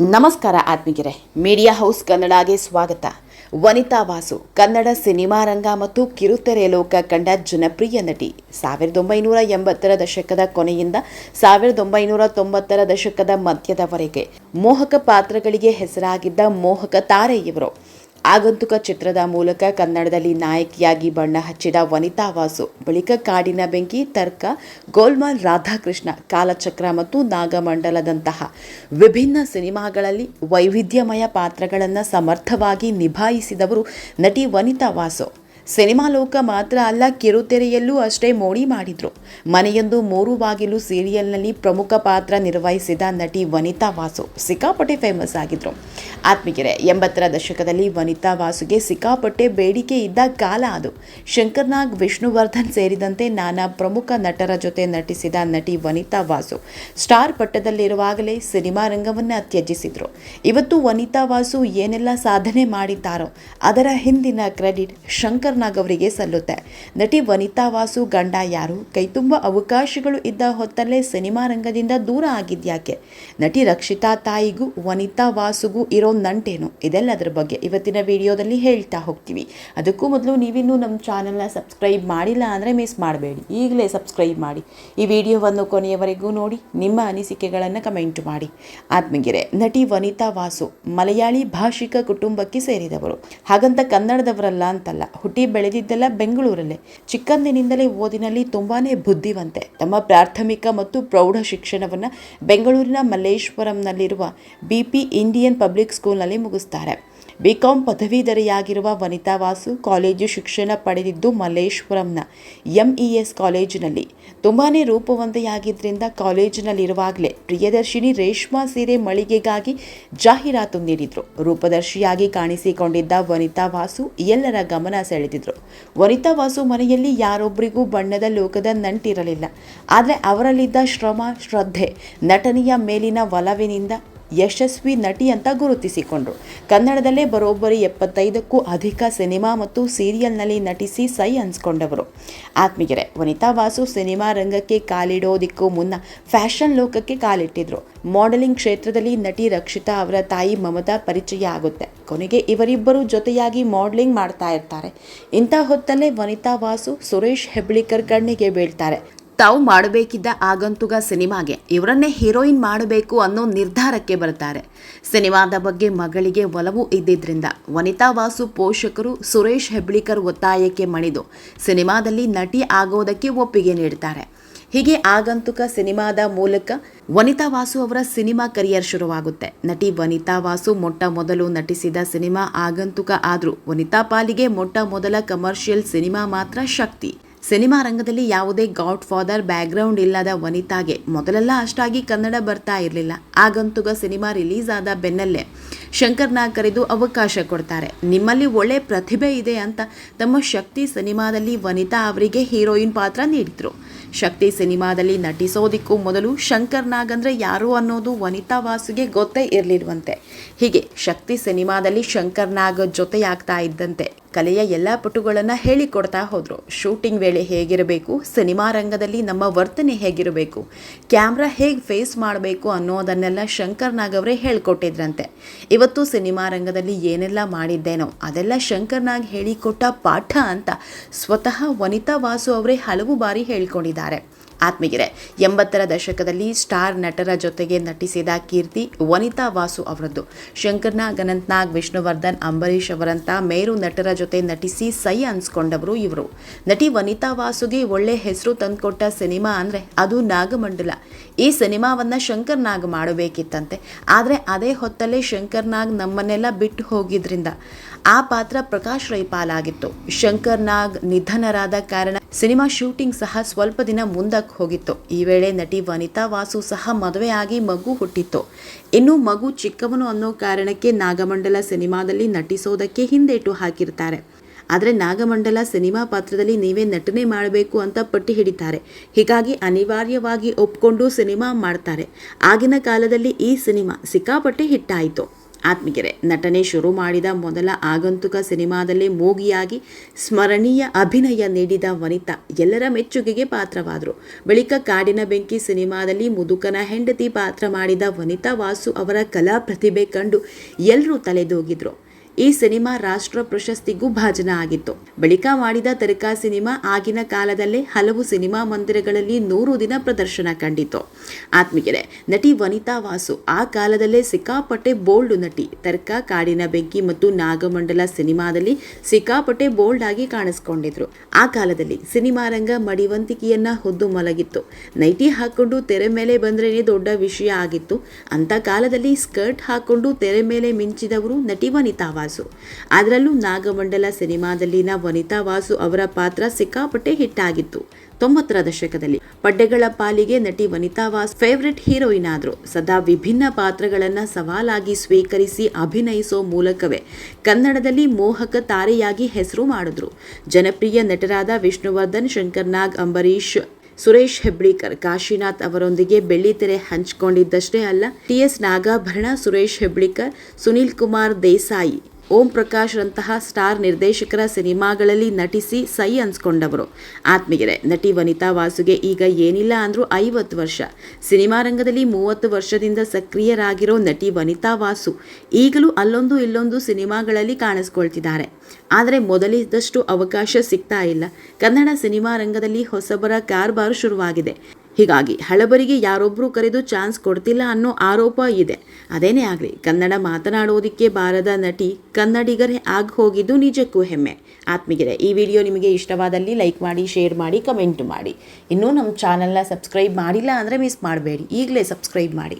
ನಮಸ್ಕಾರ ಆತ್ಮಿಗೆರೆ media house ಕನ್ನಡಗೆ ಸ್ವಾಗತ. ವನಿತಾ ವಾಸು, ಕನ್ನಡ ಸಿನಿಮಾ ರಂಗ ಮತ್ತು ಕಿರುತೆರೆ ಲೋಕ ಕಂಡ ಜನಪ್ರಿಯ ನಟಿ. ಸಾವಿರದ ಒಂಬೈನೂರ ಎಂಬತ್ತರ ದಶಕದ ಕೊನೆಯಿಂದ ಸಾವಿರದ ಒಂಬೈನೂರ ತೊಂಬತ್ತರ ದಶಕದ ಮಧ್ಯದವರೆಗೆ ಮೋಹಕ ಪಾತ್ರಗಳಿಗೆ ಹೆಸರಾಗಿದ್ದ ಮೋಹಕ ತಾರೆ ಇವರು ಆಗಂತುಕ ಚಿತ್ರದ ಮೂಲಕ ಕನ್ನಡದಲ್ಲಿ ನಾಯಕಿಯಾಗಿ ಬಣ್ಣ ಹಚ್ಚಿದ ವನಿತಾ ವಾಸು, ಬಳಿಕ ಕಾಡಿನ ಬೆಂಕಿ, ತರ್ಕ, ಗೋಲ್ಮಾಲ್ ರಾಧಾಕೃಷ್ಣ, ಕಾಲಚಕ್ರ ಮತ್ತು ನಾಗಮಂಡಲದಂತಹ ವಿಭಿನ್ನ ಸಿನಿಮಾಗಳಲ್ಲಿ ವೈವಿಧ್ಯಮಯ ಪಾತ್ರಗಳನ್ನು ಸಮರ್ಥವಾಗಿ ನಿಭಾಯಿಸಿದವರು ನಟಿ ವನಿತಾ ವಾಸು. ಸಿನಿಮಾ ಲೋಕ ಮಾತ್ರ ಅಲ್ಲ, ಕಿರುತೆರೆಯಲ್ಲೂ ಅಷ್ಟೇ ಮೋಡಿ ಮಾಡಿದ್ರು. ಮನೆಯೊಂದು ಮೂರು ಬಾಗಿಲು ಸೀರಿಯಲ್ನಲ್ಲಿ ಪ್ರಮುಖ ಪಾತ್ರ ನಿರ್ವಹಿಸಿದ ನಟಿ ವನಿತಾ ವಾಸು ಸಿಕ್ಕಾಪಟ್ಟೆ ಫೇಮಸ್ ಆಗಿದ್ರು. ಆತ್ಮಿಕೆರೆ, ಎಂಬತ್ತರ ದಶಕದಲ್ಲಿ ವನಿತಾ ವಾಸುಗೆ ಸಿಕ್ಕಾಪಟ್ಟೆ ಬೇಡಿಕೆ ಇದ್ದ ಕಾಲ ಅದು. ಶಂಕರ್ನಾಗ್ ವಿಷ್ಣುವರ್ಧನ್ ಸೇರಿದಂತೆ ನಾನಾ ಪ್ರಮುಖ ನಟರ ಜೊತೆ ನಟಿಸಿದ ನಟಿ ವನಿತಾ ವಾಸು ಸ್ಟಾರ್ ಪಟ್ಟದಲ್ಲಿರುವಾಗಲೇ ಸಿನಿಮಾ ರಂಗವನ್ನು ತ್ಯಜಿಸಿದ್ರು. ಇವತ್ತು ವನಿತಾ ವಾಸು ಏನೆಲ್ಲ ಸಾಧನೆ ಮಾಡಿದ್ದಾರೋ ಅದರ ಹಿಂದಿನ ಕ್ರೆಡಿಟ್ ಶಂಕರ್ ನಾಗ್ ಅವರಿಗೆ ಸಲ್ಲುತ್ತೆ. ನಟಿ ವನಿತಾ ವಾಸು ಗಂಡ ಯಾರು? ಕೈತುಂಬ ಅವಕಾಶಗಳು ಇದ್ದ ಹೊತ್ತಲ್ಲೇ ಸಿನಿಮಾ ರಂಗದಿಂದ ದೂರ ಆಗಿದ್ಯಾಕೆ? ನಟಿ ರಕ್ಷಿತಾ ತಾಯಿಗೂ ವನಿತಾ ವಾಸುಗೂ ಇರೋ ನಂಟೇನು? ಇದೆಲ್ಲದರ ಬಗ್ಗೆ ಇವತ್ತಿನ ವಿಡಿಯೋದಲ್ಲಿ ಹೇಳ್ತಾ ಹೋಗ್ತೀವಿ. ಅದಕ್ಕೂ ಮೊದಲು ನೀವಿನ್ನೂ ನಮ್ಮ ಚಾನಲ್ನ ಸಬ್ಸ್ಕ್ರೈಬ್ ಮಾಡಿಲ್ಲ ಅಂದರೆ ಮಿಸ್ ಮಾಡಬೇಡಿ. ಈಗಲೇ ಸಬ್ಸ್ಕ್ರೈಬ್ ಮಾಡಿ. ಈ ವಿಡಿಯೋವನ್ನು ಕೊನೆಯವರೆಗೂ ನೋಡಿ, ನಿಮ್ಮ ಅನಿಸಿಕೆಗಳನ್ನು ಕಮೆಂಟ್ ಮಾಡಿ. ಆತ್ಮಗಿರೆ ನಟಿ ವನಿತಾ ವಾಸು ಮಲಯಾಳಿ ಭಾಷಿಕ ಕುಟುಂಬಕ್ಕೆ ಸೇರಿದವರು. ಹಾಗಂತ ಕನ್ನಡದವರಲ್ಲ ಅಂತಲ್ಲ, ಹುಟ್ಟಿ ಬೆಳೆದಿದ್ದೆಲ್ಲ ಬೆಂಗಳೂರಲ್ಲೇ. ಚಿಕ್ಕಂದಿನಿಂದಲೇ ಓದಿನಲ್ಲಿ ತುಂಬಾನೇ ಬುದ್ಧಿವಂತೆ. ತಮ್ಮ ಪ್ರಾಥಮಿಕ ಮತ್ತು ಪ್ರೌಢ ಶಿಕ್ಷಣವನ್ನು ಬೆಂಗಳೂರಿನ ಮಲ್ಲೇಶ್ವರಂನಲ್ಲಿರುವ ಬಿ ಪಿ ಇಂಡಿಯನ್ ಪಬ್ಲಿಕ್ ಸ್ಕೂಲ್ನಲ್ಲಿ ಮುಗಿಸ್ತಾರೆ. ಬಿಕಾಂ ಪದವೀಧರೆಯಾಗಿರುವ ವನಿತಾ ವಾಸು ಕಾಲೇಜು ಶಿಕ್ಷಣ ಪಡೆದಿದ್ದು ಮಲ್ಲೇಶ್ವರಂನ ಎಂಇಎಸ್ ಕಾಲೇಜಿನಲ್ಲಿ. ತುಂಬಾ ರೂಪವಂತೆಯಾಗಿದ್ದರಿಂದ ಕಾಲೇಜಿನಲ್ಲಿರುವಾಗಲೇ ಪ್ರಿಯದರ್ಶಿನಿ ರೇಷ್ಮಾ ಸೀರೆ ಮಳಿಗೆಗಾಗಿ ಜಾಹೀರಾತು ನೀಡಿದ್ರು. ರೂಪದರ್ಶಿಯಾಗಿ ಕಾಣಿಸಿಕೊಂಡಿದ್ದ ವನಿತಾ ವಾಸು ಎಲ್ಲರ ಗಮನ ಸೆಳೆದಿದ್ರು. ವನಿತಾ ವಾಸು ಮನೆಯಲ್ಲಿ ಯಾರೊಬ್ಬರಿಗೂ ಬಣ್ಣದ ಲೋಕದ ನಂಟಿರಲಿಲ್ಲ. ಆದರೆ ಅವರಲ್ಲಿದ್ದ ಶ್ರಮ, ಶ್ರದ್ಧೆ, ನಟನೆಯ ಮೇಲಿನ ಒಲವಿನಿಂದ ಯಶಸ್ವಿ ನಟಿ ಅಂತ ಗುರುತಿಸಿಕೊಂಡರು. ಕನ್ನಡದಲ್ಲೇ ಬರೋಬ್ಬರಿ ಎಪ್ಪತ್ತೈದಕ್ಕೂ ಅಧಿಕ ಸಿನಿಮಾ ಮತ್ತು ಸೀರಿಯಲ್ನಲ್ಲಿ ನಟಿಸಿ ಸೈ ಅನ್ಸ್ಕೊಂಡವರು. ಆತ್ಮೀಗೆರೆ ವನಿತಾ ವಾಸು ಸಿನಿಮಾ ರಂಗಕ್ಕೆ ಕಾಲಿಡೋದಿಕ್ಕೂ ಮುನ್ನ ಫ್ಯಾಷನ್ ಲೋಕಕ್ಕೆ ಕಾಲಿಟ್ಟಿದ್ರು. ಮಾಡೆಲಿಂಗ್ ಕ್ಷೇತ್ರದಲ್ಲಿ ನಟಿ ರಕ್ಷಿತಾ ಅವರ ತಾಯಿ ಮಮತಾ ಪರಿಚಯ ಆಗುತ್ತೆ. ಕೊನೆಗೆ ಇವರಿಬ್ಬರು ಜೊತೆಯಾಗಿ ಮಾಡೆಲಿಂಗ್ ಮಾಡ್ತಾ ಇರ್ತಾರೆ. ಇಂಥ ಹೊತ್ತಲ್ಲೇ ವನಿತಾ ವಾಸು ಸುರೇಶ್ ಹೆಬ್ಳಿಕರ್ ಕಣ್ಣಿಗೆ ಬೀಳ್ತಾರೆ. ತಾವು ಮಾಡಬೇಕಿದ್ದ ಆಗಂತುಗ ಸಿನಿಮಾಗೆ ಇವರನ್ನೇ ಹೀರೋಯಿನ್ ಮಾಡಬೇಕು ಅನ್ನೋ ನಿರ್ಧಾರಕ್ಕೆ ಬರ್ತಾರೆ ಸಿನಿಮಾದ ಬಗ್ಗೆ ಮಗಳಿಗೆ ಒಲವು ಇದ್ದಿದ್ದರಿಂದ ವನಿತಾ ವಾಸು ಪೋಷಕರು ಸುರೇಶ್ ಹೆಬ್ಳಿಕರ್ ಒತ್ತಾಯಕ್ಕೆ ಮಣಿದು ಸಿನಿಮಾದಲ್ಲಿ ನಟಿ ಆಗೋದಕ್ಕೆ ಒಪ್ಪಿಗೆ ನೀಡ್ತಾರೆ. ಹೀಗೆ ಆಗಂತುಕ ಸಿನಿಮಾದ ಮೂಲಕ ವನಿತಾ ವಾಸು ಅವರ ಸಿನಿಮಾ ಕರಿಯರ್ ಶುರುವಾಗುತ್ತೆ. ನಟಿ ವನಿತಾ ವಾಸು ಮೊಟ್ಟ ಮೊದಲು ನಟಿಸಿದ ಸಿನಿಮಾ ಆಗಂತುಕ ಆದರೂ ವನಿತಾ ಪಾಲಿಗೆ ಮೊಟ್ಟ ಮೊದಲ ಕಮರ್ಷಿಯಲ್ ಸಿನಿಮಾ ಮಾತ್ರ ಶಕ್ತಿ. ಸಿನಿಮಾ ರಂಗದಲ್ಲಿ ಯಾವುದೇ ಗಾಡ್ ಫಾದರ್ ಬ್ಯಾಕ್ಗ್ರೌಂಡ್ ಇಲ್ಲದ ವನಿತಾಗೆ ಮೊದಲೆಲ್ಲ ಅಷ್ಟಾಗಿ ಕನ್ನಡ ಬರ್ತಾ ಇರಲಿಲ್ಲ. ಆಗಂತುಗ ಸಿನಿಮಾ ರಿಲೀಸ್ ಆದ ಬೆನ್ನಲ್ಲೇ ಶಂಕರ್ನ ಕರೆದು ಅವಕಾಶ ಕೊಡ್ತಾರೆ. ನಿಮ್ಮಲ್ಲಿ ಒಳ್ಳೆ ಪ್ರತಿಭೆ ಇದೆ ಅಂತ ತಮ್ಮ ಶಕ್ತಿ ಸಿನಿಮಾದಲ್ಲಿ ವನಿತಾ ಅವರಿಗೆ ಹೀರೋಯಿನ್ ಪಾತ್ರ ನೀಡಿದ್ರು. ಶಕ್ತಿ ಸಿನಿಮಾದಲ್ಲಿ ನಟಿಸೋದಿಕ್ಕೂ ಮೊದಲು ಶಂಕರ್ ನಾಗ್ ಅಂದರೆ ಯಾರು ಅನ್ನೋದು ವನಿತಾ ವಾಸುಗೆ ಗೊತ್ತೇ ಇರಲಿರುವಂತೆ ಹೀಗೆ ಶಕ್ತಿ ಸಿನಿಮಾದಲ್ಲಿ ಶಂಕರ್ ನಾಗ್ ಜೊತೆಯಾಗ್ತಾ ಇದ್ದಂತೆ ಕಲೆಯ ಎಲ್ಲ ಪುಟುಗಳನ್ನು ಹೇಳಿಕೊಡ್ತಾ ಹೋದರು. ಶೂಟಿಂಗ್ ವೇಳೆ ಹೇಗಿರಬೇಕು, ಸಿನಿಮಾ ರಂಗದಲ್ಲಿ ನಮ್ಮ ವರ್ತನೆ ಹೇಗಿರಬೇಕು, ಕ್ಯಾಮ್ರಾ ಹೇಗೆ ಫೇಸ್ ಮಾಡಬೇಕು ಅನ್ನೋದನ್ನೆಲ್ಲ ಶಂಕರ್ ನಾಗ್ ಅವರೇ ಹೇಳ್ಕೊಟ್ಟಿದ್ರಂತೆ. ಇವತ್ತು ಸಿನಿಮಾ ರಂಗದಲ್ಲಿ ಏನೆಲ್ಲ ಮಾಡಿದ್ದೇನೋ ಅದೆಲ್ಲ ಶಂಕರ್ ನಾಗ್ ಹೇಳಿಕೊಟ್ಟ ಪಾಠ ಅಂತ ಸ್ವತಃ ವನಿತಾ ವಾಸು ಅವರೇ ಹಲವು ಬಾರಿ ಹೇಳ್ಕೊಂಡಿದ್ದಾರೆ. ಆತ್ಮೀಗೆರೆ ಎಂಬತ್ತರ ದಶಕದಲ್ಲಿ ಸ್ಟಾರ್ ನಟರ ಜೊತೆಗೆ ನಟಿಸಿದ ಕೀರ್ತಿ ವನಿತಾ ವಾಸು ಅವರದ್ದು. ಶಂಕರ್ನಾಗ್ ಅನಂತ್ನಾಗ್, ವಿಷ್ಣುವರ್ಧನ್, ಅಂಬರೀಷ್ ಅವರಂಥ ಮೇರು ನಟರ ಜೊತೆ ನಟಿಸಿ ಸೈ ಅನ್ಸ್ಕೊಂಡವರು ಇವರು. ನಟಿ ವನಿತಾ ವಾಸುಗೆ ಒಳ್ಳೆ ಹೆಸರು ತಂದುಕೊಟ್ಟ ಸಿನಿಮಾ ಅಂದರೆ ಅದು ನಾಗಮಂಡಲ. ಈ ಸಿನಿಮಾವನ್ನು ಶಂಕರ್ನಾಗ್ ಮಾಡಬೇಕಿತ್ತಂತೆ. ಆದರೆ ಅದೇ ಹೊತ್ತಲ್ಲೇ ಶಂಕರ್ನಾಗ್ ನಮ್ಮನ್ನೆಲ್ಲ ಬಿಟ್ಟು ಹೋಗಿದ್ರಿಂದ ಆ ಪಾತ್ರ ಪ್ರಕಾಶ್ ರೈಪಾಲ್ ಆಗಿತ್ತು. ನಿಧನರಾದ ಕಾರಣ ಸಿನಿಮಾ ಶೂಟಿಂಗ್ ಸಹ ಸ್ವಲ್ಪ ದಿನ ಮುಂದಕ್ಕೆ ಹೋಗಿತ್ತು. ಈ ವೇಳೆ ನಟಿ ವನಿತಾ ವಾಸು ಸಹ ಮದುವೆಯಾಗಿ ಮಗು ಹುಟ್ಟಿತ್ತು. ಇನ್ನು ಮಗು ಚಿಕ್ಕವನು ಅನ್ನೋ ಕಾರಣಕ್ಕೆ ನಾಗಮಂಡಲ ಸಿನಿಮಾದಲ್ಲಿ ನಟಿಸೋದಕ್ಕೆ ಹಿಂದೇಟು ಹಾಕಿರ್ತಾರೆ. ಆದರೆ ನಾಗಮಂಡಲ ಸಿನಿಮಾ ಪಾತ್ರದಲ್ಲಿ ನೀವೇ ನಟನೆ ಮಾಡಬೇಕು ಅಂತ ಪಟ್ಟಿ ಹಿಡಿತಾರೆ. ಹೀಗಾಗಿ ಅನಿವಾರ್ಯವಾಗಿ ಒಪ್ಕೊಂಡು ಸಿನಿಮಾ ಮಾಡ್ತಾರೆ. ಆಗಿನ ಕಾಲದಲ್ಲಿ ಈ ಸಿನಿಮಾ ಸಿಕ್ಕಾಪಟ್ಟೆ ಹಿಟ್ಟಾಯಿತು ಆತ್ಮಿಗೆರೆ. ನಟನೆ ಶುರು ಮಾಡಿದ ಮೊದಲ ಆಗಂತುಕ ಸಿನಿಮಾದಲ್ಲಿ ಮೋಗಿಯಾಗಿ ಸ್ಮರಣೀಯ ಅಭಿನಯ ನೀಡಿದ ವನಿತಾ ಎಲ್ಲರ ಮೆಚ್ಚುಗೆಗೆ ಪಾತ್ರವಾದರು. ಬಳಿಕ ಕಾಡಿನ ಬೆಂಕಿ ಸಿನಿಮಾದಲ್ಲಿ ಮುದುಕನ ಹೆಂಡತಿ ಪಾತ್ರ ಮಾಡಿದ ವನಿತಾ ವಾಸು ಅವರ ಕಲಾ ಪ್ರತಿಭೆ ಕಂಡು ಎಲ್ಲರೂ ತಲೆದೂಗಿದ್ರು. ಈ ಸಿನಿಮಾ ರಾಷ್ಟ್ರ ಪ್ರಶಸ್ತಿಗೂ ಭಾಜನ ಆಗಿತ್ತು. ಬಳಿಕ ಮಾಡಿದ ತರಕಾ ಸಿನಿಮಾ ಆಗಿನ ಕಾಲದಲ್ಲೇ ಹಲವು ಸಿನಿಮಾ ಮಂದಿರಗಳಲ್ಲಿ ನೂರು ದಿನ ಪ್ರದರ್ಶನ ಕಂಡಿತು ಆತ್ಮೀಯರೇ, ನಟಿ ವನಿತಾ ವಾಸು ಆ ಕಾಲದಲ್ಲೇ ಸಿಕ್ಕಾಪಟ್ಟೆ ಬೋಲ್ಡ್ ನಟಿ. ತರ್ಕ ಕಾಡಿನ ಬೆಂಕಿ ಮತ್ತು ನಾಗಮಂಡಲ ಸಿನಿಮಾದಲ್ಲಿ ಸಿಕ್ಕಾಪಟ್ಟೆ ಬೋಲ್ಡ್ ಆಗಿ ಕಾಣಿಸ್ಕೊಂಡಿದ್ರು. ಆ ಕಾಲದಲ್ಲಿ ಸಿನಿಮಾ ರಂಗ ಮಡಿವಂತಿಕೆಯನ್ನ ಹೊದ್ದು ಮಲಗಿತ್ತು. ನೈಟಿ ಹಾಕೊಂಡು ತೆರೆ ಮೇಲೆ ಬಂದ್ರೇನೆ ದೊಡ್ಡ ವಿಷಯ ಆಗಿತ್ತು. ಅಂತ ಕಾಲದಲ್ಲಿ ಸ್ಕರ್ಟ್ ಹಾಕೊಂಡು ತೆರೆ ಮೇಲೆ ಮಿಂಚಿದವರು ನಟಿ ವನಿತಾ ಅದರಲ್ಲೂ ನಾಗಮಂಡಲ ಸಿನಿಮಾದಲ್ಲಿನ ವನಿತಾ ವಾಸು ಅವರ ಪಾತ್ರ ಸಿಕ್ಕಾಪಟ್ಟೆ ಹಿಟ್ ಆಗಿತ್ತು ತೊಂಬತ್ತರ ದಶಕದಲ್ಲಿ ಪಡ್ಡೆಗಳ ಪಾಲಿಗೆ ನಟಿ ವನಿತಾ ವಾಸ್ ಫೇವರೆಟ್ ಹೀರೋಯಿನ್ ಆದ್ರು ಸದಾ ವಿಭಿನ್ನ ಪಾತ್ರಗಳನ್ನು ಸವಾಲಾಗಿ ಸ್ವೀಕರಿಸಿ ಅಭಿನಯಿಸೋ ಮೂಲಕವೇ ಕನ್ನಡದಲ್ಲಿ ಮೋಹಕ ತಾರೆಯಾಗಿ ಹೆಸರು ಮಾಡಿದ್ರು. ಜನಪ್ರಿಯ ನಟರಾದ ವಿಷ್ಣುವರ್ಧನ್, ಶಂಕರ್ ನಾಗ್ ಅಂಬರೀಶ್ ಸುರೇಶ್ ಹೆಬ್ಳಿಕರ್, ಕಾಶಿನಾಥ್ ಅವರೊಂದಿಗೆ ಬೆಳ್ಳಿತೆರೆ ಹಂಚಿಕೊಂಡಿದ್ದಷ್ಟೇ ಅಲ್ಲ, ಟಿ ಎಸ್ ನಾಗಾಭರಣ, ಸುರೇಶ್ ಹೆಬ್ಳಿಕರ್, ಸುನೀಲ್ ಕುಮಾರ್ ದೇಸಾಯಿ ಓಂ ಪ್ರಕಾಶ್ ರಂತಹ ಸ್ಟಾರ್ ನಿರ್ದೇಶಕರ ಸಿನಿಮಾಗಳಲ್ಲಿ ನಟಿಸಿ ಸೈ ಅನ್ಸ್ಕೊಂಡವರು. ಆತ್ಮೀಯರೆ, ನಟಿ ವನಿತಾ ವಾಸುಗೆ ಈಗ ಏನಿಲ್ಲ ಅಂದರೂ ಐವತ್ತು ವರ್ಷ. ಸಿನಿಮಾ ರಂಗದಲ್ಲಿ ಮೂವತ್ತು ವರ್ಷದಿಂದ ಸಕ್ರಿಯರಾಗಿರೋ ನಟಿ ವನಿತಾ ವಾಸು ಈಗಲೂ ಅಲ್ಲೊಂದು ಇಲ್ಲೊಂದು ಸಿನಿಮಾಗಳಲ್ಲಿ ಕಾಣಿಸ್ಕೊಳ್ತಿದ್ದಾರೆ. ಆದರೆ ಮೊದಲಿದ್ದಷ್ಟು ಅವಕಾಶ ಸಿಗ್ತಾ ಇಲ್ಲ. ಕನ್ನಡ ಸಿನಿಮಾ ರಂಗದಲ್ಲಿ ಹೊಸಬರ ಕಾರ್ಬಾರು ಶುರುವಾಗಿದೆ. ಹೀಗಾಗಿ ಹಳಬರಿಗೆ ಯಾರೊಬ್ಬರು ಕರೆದು ಚಾನ್ಸ್ ಕೊಡ್ತಿಲ್ಲ ಅನ್ನೋ ಆರೋಪ ಇದೆ. ಅದೇನೇ ಆಗಲಿ, ಕನ್ನಡ ಮಾತನಾಡೋದಕ್ಕೆ ಬಾರದ ನಟಿ ಕನ್ನಡಿಗರೇ ಆಗಿ ಹೋಗಿದ್ದು ನಿಜಕ್ಕೂ ಹೆಮ್ಮೆ. ಆತ್ಮೀಗೆರೆ ಈ ವಿಡಿಯೋ ನಿಮಗೆ ಇಷ್ಟವಾದಲ್ಲಿ ಲೈಕ್ ಮಾಡಿ, ಶೇರ್ ಮಾಡಿ, ಕಮೆಂಟ್ ಮಾಡಿ. ಇನ್ನೂ ನಮ್ಮ ಚಾನಲ್ನ ಸಬ್ಸ್ಕ್ರೈಬ್ ಮಾಡಿಲ್ಲ ಅಂದರೆ ಮಿಸ್ ಮಾಡಬೇಡಿ. ಈಗಲೇ ಸಬ್ಸ್ಕ್ರೈಬ್ ಮಾಡಿ.